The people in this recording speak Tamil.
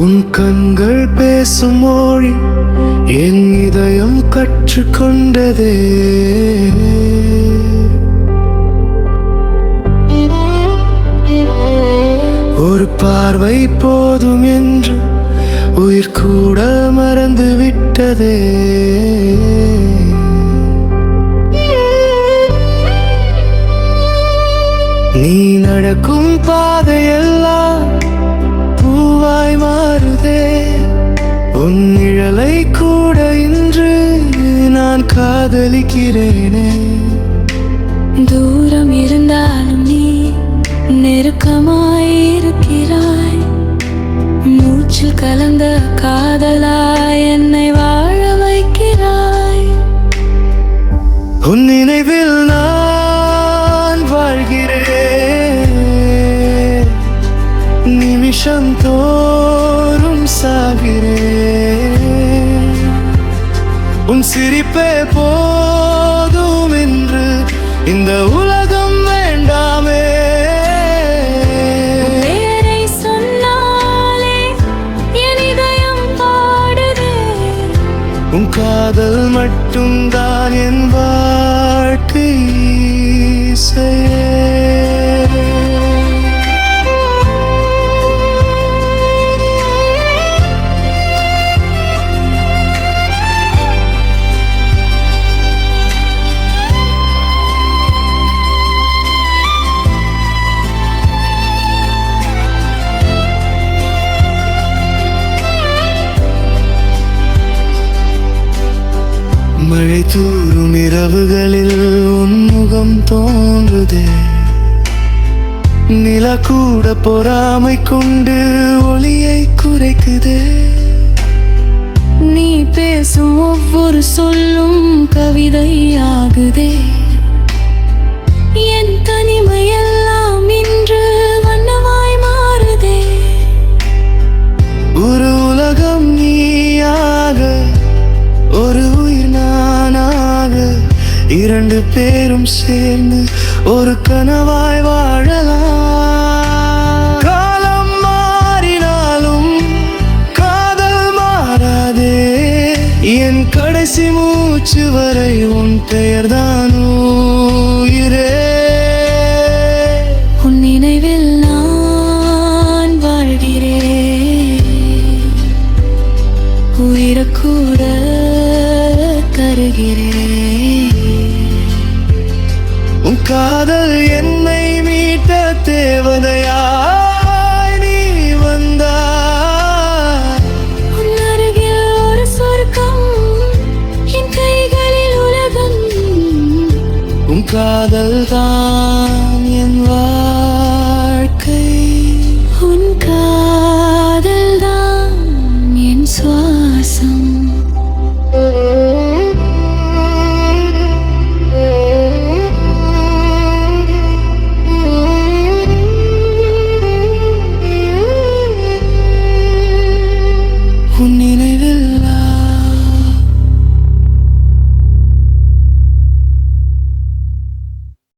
உன் கண்கள் பேசும் மொழி என் இதயம் கற்றுக்கொண்டதே. ஒரு பார்வை போதும் என்று உயிர் கூட மறந்து விட்டதே. நீ நடக்கும் பாதையெல்லாம் காதலிக்கிறேனே. தூரம் இருந்தாலும் நீ நெருக்கமாய் இருக்கிறாய். மூச்சில் கலந்த காதலாய் என்னை வாழ வைக்கிறாய். உன் நினைவில் நான் வாழ்கிறேன். நிமிஷம் தோறும் சாகிறேன். உன் சிரிப்பே போதும் என்று இந்த உலகம் வேண்டாமே. உன் காதல் மட்டும்தான் என் தூரும் இரவுகளில் உன்முகம் தோன்றுதே. நில கூட பொறாமை கொண்டு ஒளியை குறைக்குதே. நீ பேசும் ஒவ்வொரு சொல்லும் கவிதையாகுதே. இரண்டு பேரும் சேர்ந்து ஒரு கனவாய் வாழலாம். காலம் மாறினாலும் காதல் மாறாதே. என் கடைசி மூச்சு வரை உன் பெயர்தான் உயிரே. உன் நினைவில் நான் வாழ்கிறேன். உயிரக்கூட கருகிறேன். காதல் என்னை மீட்ட தேவதையாய் நீ வந்தாய். அருகில் ஒரு சொர்க்கம் என் கைகளில் உலகம். உன் காதல் தான் என் வாழ்க்கை. உன் காதல் தான் என் சுவா